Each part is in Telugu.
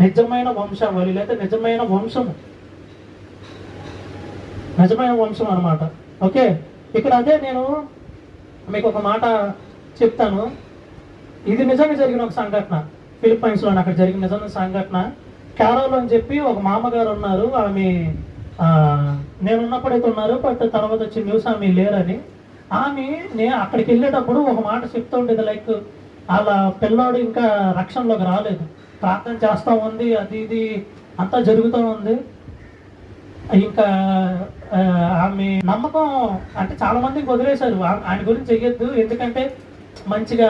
నిజమైన వంశావళి లేదా నిజమైన వంశము. నిజమైన వంశం అన్నమాట. ఓకే? ఇక్కడ అదే నేను మీకు ఒక మాట చెప్తాను. ఇది నిజంగా జరిగిన ఒక సంఘటన. ఫిలిప్పైన్స్లో అక్కడ జరిగిన నిజమైన సంఘటన. క్యారోల్ అని చెప్పి ఒక మామగారు ఉన్నారు. ఆమె నేను ఉన్నప్పుడైతే ఉన్నారు బట్ తర్వాత వచ్చి న్యూస్ ఆమె లేరని. ఆమె నేను అక్కడికి వెళ్ళేటప్పుడు ఒక మాట చెప్తూ ఉండేది లైక్ వాళ్ళ పిల్లోడు ఇంకా రక్షణలోకి రాలేదు. ప్రార్థన చేస్తూ ఉంది అది ఇది అంతా జరుగుతూ ఉంది. ఇంకా ఆమె నమ్మకం అంటే చాలా మందికి వదిలేశారు. ఆయన గురించి చెయ్యొద్దు ఎందుకంటే మంచిగా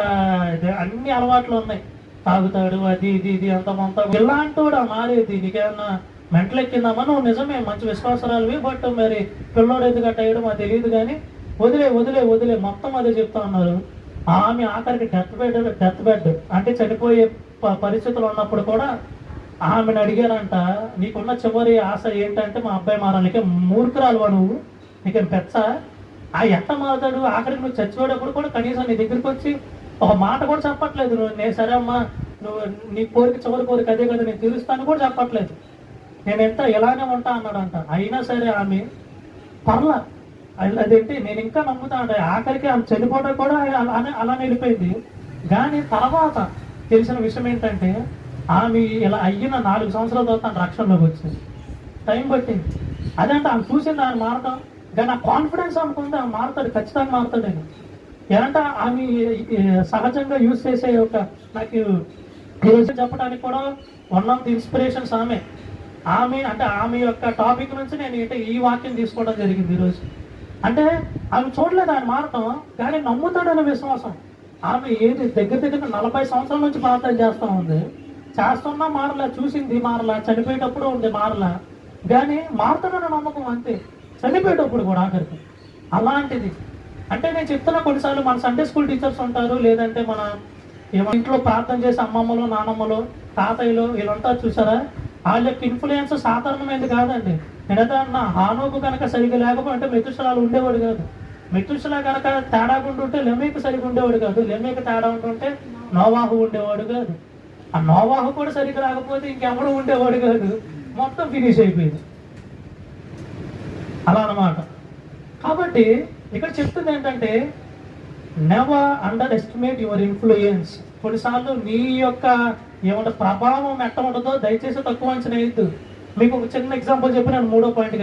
అన్ని అలవాట్లు ఉన్నాయి. తాగుతాడు అది ఇది ఇది అంత మొంత ఇలాంటి కూడా మారేది నీకేమన్నా మెంటల్ ఎక్కిందామా? నువ్వు నిజమే మంచి విశ్వాసరాలువి బట్ మరి పిల్లోడు ఎందుకు అట్ట అది తెలియదు కానీ వదిలే వదిలే వదిలే మొత్తం అదే చెప్తా ఉన్నారు. ఆమె ఆఖరికి డెత్ బెడ్ డెత్ బెడ్ అంటే చనిపోయే ప- పరిస్థితులు ఉన్నప్పుడు కూడా ఆమెను అడిగారంట నీకున్న చివరి ఆశ ఏంటంటే మా అబ్బాయి మారాలికే మూర్ఖురాలు నువ్వు? నీకేం పెచ్చ? ఆ ఎట్ట మారుతాడు? ఆఖరికి నువ్వు చచ్చిపోయేటప్పుడు కూడా కనీసం నీ దగ్గరికి వచ్చి ఒక మాట కూడా చెప్పట్లేదు నువ్వు. నేను సరే అమ్మా నువ్వు నీ కోరిక చివరి కోరిక అదే కదా నేను తీరుస్తాను కూడా చెప్పట్లేదు. నేను ఎంత ఇలానే ఉంటా అన్నాడంట. అయినా సరే ఆమె పర్ల అదేంటి నేను ఇంకా నమ్ముతా ఆఖరికి ఆమె చనిపోవడం కూడా అలానే అలానే వెళ్ళిపోయింది. కానీ తర్వాత తెలిసిన విషయం ఏంటంటే ఆమె ఇలా అయిన నాలుగు సంవత్సరాల తర్వాత తన రక్షణలోకి వచ్చింది. టైం పట్టింది. అదంటే ఆమె చూసింది ఆయన మారటం. కానీ ఆ కాన్ఫిడెన్స్ అనుకుంది ఆమె మారుతాడు ఖచ్చితంగా మారుతాడని ఏంటంటే ఆమె సహజంగా యూజ్ చేసే ఒక నాకు ఈరోజు చెప్పడానికి కూడా వన్ ఆఫ్ ది ఇన్స్పిరేషన్స్ ఆమె. ఆమె అంటే ఆమె యొక్క టాపిక్ నుంచి నేను అంటే ఈ వాక్యం తీసుకోవడం జరిగింది ఈరోజు అంటే ఆమె చూడలేదు ఆయన మారటం కానీ నమ్ముతాడనే విశ్వాసం. ఆమె ఏది దగ్గర దగ్గర నలభై సంవత్సరాల నుంచి ప్రార్థన చేస్తూ ఉంది. చేస్తున్నా మారలా చూసింది మారలా చనిపోయేటప్పుడు ఉంది మారలా. కానీ మారుతాడన్న నమ్మకం అంతే. చనిపోయేటప్పుడు కూడా ఆఖరికి. అలాంటిది. అంటే నేను చెప్తున్నా కొన్నిసార్లు మన సండే స్కూల్ టీచర్స్ ఉంటారు లేదంటే మన ఏమో ఇంట్లో ప్రార్థన చేసే అమ్మమ్మలు నానమ్మలు తాతయ్యలు వీళ్ళంతా చూసారా? వాళ్ళ యొక్క ఇన్ఫ్లుయెన్స్ సాధారణమైనది కాదండి. నేనైతే అన్న హానోకు కనుక సరిగా లేకపోతే మెతుశలాలు ఉండేవాడు కాదు. మెతుశలా కనుక తేడా ఉంటుంటే లెమేకు సరిగా ఉండేవాడు కాదు. లెమేకు తేడా ఉంటుంటే నోవాహు ఉండేవాడు కాదు. ఆ నోవాహు కూడా సరిగ్గా రాకపోతే ఇంకెవడు ఉండేవాడు కాదు. మొత్తం ఫినిష్ అయిపోయింది. అలా అన్నమాట. కాబట్టి ఇక్కడ చెప్తుంది ఏంటంటే never underestimate your influence కొన్నిసార్లు నీ యొక్క ఏమంటే ప్రభావం ఎట్ట ఉంటుందో దయచేసి తక్కువ అంచనా వేయద్దు. మీకు ఒక చిన్న ఎగ్జాంపుల్ చెప్పి నేను మూడో పాయింట్కి